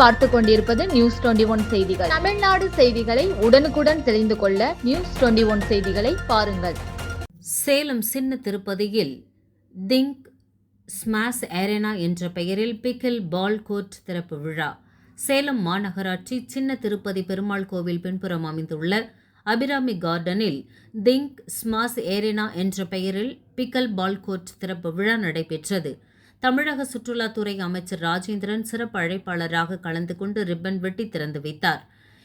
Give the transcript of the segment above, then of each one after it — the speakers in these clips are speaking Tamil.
பார்த்து கொண்டிருப்பது நியூஸ் டுவெண்டி ஒன் செய்திகள். தமிழ்நாடு செய்திகளை உடனுக்குடன் தெரிந்து கொள்ள நியூஸ் டுவெண்டி ஒன் செய்திகளை பாருங்கள். சேலம் சின்ன திருப்பதியில் திங்க் ஸ்மாஷ் ஏரேனா என்ற பெயரில் பிக்கில் பால் கோர்ட் திறப்பு விழா. சேலம் மாநகராட்சி சின்ன திருப்பதி பெருமாள் கோவில் பின்புறம் அமைந்துள்ள அபிராமி கார்டனில் திங்க் ஸ்மாஷ் ஏரேனா என்ற பெயரில் பிக்கல் பால் கோர்ட் திறப்பு விழா நடைபெற்றது. தமிழக சுற்றுலாத்துறை அமைச்சர் ராஜேந்திரன் சிறப்பு அழைப்பாளராக கலந்து கொண்டு ரிப்பன் வெட்டி திறந்து வைத்தார்.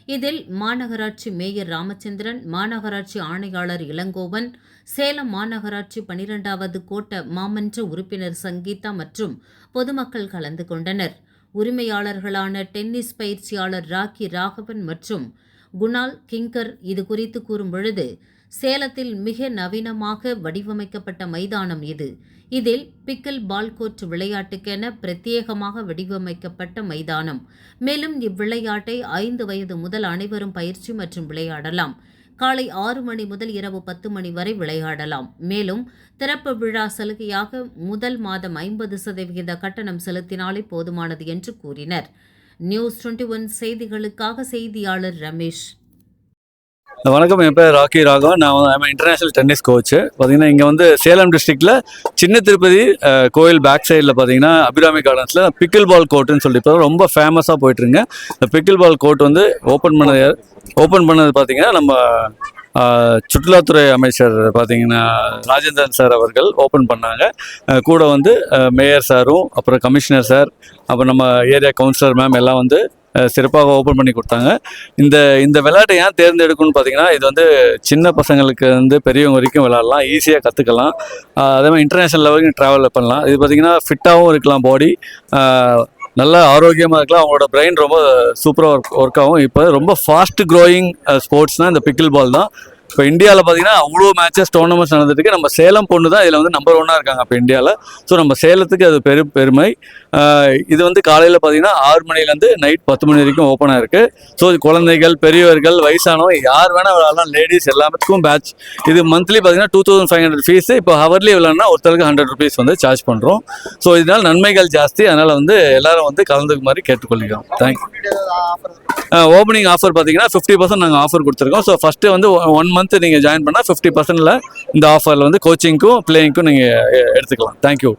இதில் மாநகராட்சி மேயர் ராமச்சந்திரன் மாநகராட்சி ஆணையாளர் இளங்கோவன் சேலம் மாநகராட்சி பனிரெண்டாவது கோட்ட மாமன்ற உறுப்பினர் சங்கீதா மற்றும் பொதுமக்கள் கலந்து கொண்டனர். உரிமையாளர்களான டென்னிஸ் பயிற்சியாளர் ராக்கி ராகவன் மற்றும் குணால் கிங்கர் இது குறித்து கூறும் பொழுது சேலத்தில் மிக நவீனமாக வடிவமைக்கப்பட்ட மைதானம் இது. இதில் பிக்கல் பால் கோர்ட் விளையாட்டுக்கென பிரத்யேகமாக வடிவமைக்கப்பட்ட மைதானம். மேலும் இவ்விளையாட்டை ஐந்து வயது முதல் அனைவரும் பயிற்சி மற்றும் விளையாடலாம். காலை ஆறு மணி முதல் இரவு பத்து மணி வரை விளையாடலாம். மேலும் திறப்பு விழா சலுகையாக முதல் மாதம் ஐம்பது சதவிகித கட்டணம் செலுத்தினாலே போதுமானது என்று கூறினர். நியூஸ் டுவெண்ட்டி ஒன் செய்திகளுக்காக செய்தியாளர் ரமேஷ். வணக்கம் என் பேர் ராக்கி ராகவன். நான் வந்து இன்டர்நேஷனல் டென்னிஸ் கோச்சு பார்த்தீங்கன்னா இங்கே வந்து சேலம் டிஸ்ட்ரிக்டில் சின்ன திருப்பதி கோயில் பேக் சைடில் பார்த்தீங்கன்னா அபிராமி கார்டன்ஸில் பிக்கிள் பால் கோர்ட்டுன்னு சொல்லி இப்போ ரொம்ப ஃபேமஸாக போயிட்டுருங்க இந்த பிக்கிள் பால் கோர்ட் வந்து ஓப்பன் பண்ணது ஓப்பன் பண்ணது பார்த்தீங்கன்னா நம்ம சுற்றுலாத்துறை அமைச்சர் பார்த்தீங்கன்னா ராஜேந்திரன் சார் அவர்கள் ஓப்பன் பண்ணாங்க. கூட வந்து மேயர் சாரும் அப்புறம் கமிஷனர் சார் அப்புறம் நம்ம ஏரியா கவுன்சிலர் மேம் எல்லாம் வந்து சிறப்பாக ஓப்பன் பண்ணி கொடுத்தாங்க. இந்த இந்த விளையாட்டை ஏன் தேர்ந்தெடுக்கணும்னு பார்த்தீங்கன்னா இது வந்து சின்ன பசங்களுக்கு வந்து பெரியவங்க வரைக்கும் விளாட்லாம் ஈஸியாக கற்றுக்கலாம் அதே மாதிரி இன்டர்நேஷ்னல் லெவலுக்கு ட்ராவல் பண்ணலாம். இது பார்த்தீங்கன்னா ஃபிட்டாகவும் இருக்கலாம் பாடி நல்ல ஆரோக்கியமாக இருக்கலாம். அவங்களோட பிரெயின் ரொம்ப சூப்பராக ஒர்க் ஒர்க் ஆகும். இப்போ ரொம்ப ஃபாஸ்ட் க்ரோயிங் ஸ்போர்ட்ஸ்னால் இந்த பிக்கில் பால் தான். இப்போ இந்தியாவில் பார்த்தீங்கன்னா அவ்வளோ மேட்சஸ் டோர்னமெண்ட்ஸ் நடந்துட்டு நம்ம சேலம் பொண்ணு தான் இதில் வந்து நம்பர் ஒன்னாக இருக்காங்க இப்போ இந்தியாவில் ஸோ நம்ம சேலத்துக்கு அது பெரு பெருமை. இது வந்து காலையில் பார்த்தீங்கன்னா ஆறு மணிலேருந்து நைட் பத்து மணி வரைக்கும் ஓப்பனாக இருக்குது ஸோ குழந்தைகள் பெரியவர்கள் வயசானவங்க யார் வேணால் விளையாடலாம். லேடிஸ் எல்லாத்துக்கும் பேட்ச் இது மந்த்லி பார்த்தீங்கன்னா two thousand five hundred fees இப்போ ஹவர்லி விளையாடினா ஒருத்தருக்கு ஹண்ட்ரட் ருபீஸ் வந்து சார்ஜ் பண்ணுறோம் ஸோ இதனால் நன்மைகள் ஜாஸ்தி. அதனால் வந்து எல்லாரும் வந்து கலந்துக்கு மாதிரி கேட்டுக்கொள்கிறோம். தேங்க்யூ ஓப்பனிங் ஆஃபர் பார்த்தீங்கன்னா ஃபிஃப்டி பர்சன்ட் நாங்கள் ஆஃபர் கொடுத்துருக்கோம். ஸோ ஃபஸ்ட்டு வந்து ஒன் மந்த் நீங்கள் ஜாயின் பண்ணால் ஃபிஃப்டி பர்சன்டில் இந்த ஆஃபரில் வந்து கோச்சிங்க்கும் பிளேயிங்க்கும் நீங்கள் எடுத்துக்கலாம். தேங்க்யூ